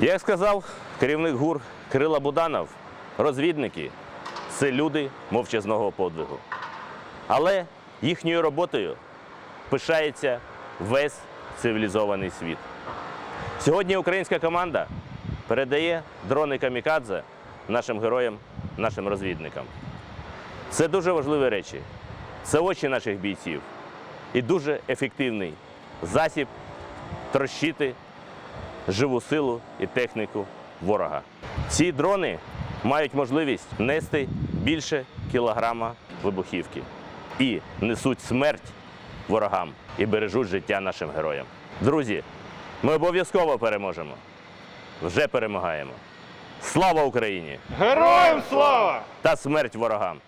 Як сказав керівник ГУР Кирила Буданов, розвідники це люди мовчазного подвигу. Але їхньою роботою пишається весь цивілізований світ. Сьогодні українська команда передає дрони камікадзе нашим героям, нашим розвідникам. Це дуже важливі речі. Це очі наших бійців і дуже ефективний засіб трощити живу силу і техніку ворога. Ці дрони мають можливість нести більше кілограма вибухівки і несуть смерть ворогам і бережуть життя нашим героям. Друзі, ми обов'язково переможемо. Вже перемагаємо. Слава Україні Героям слава! та смерть ворогам!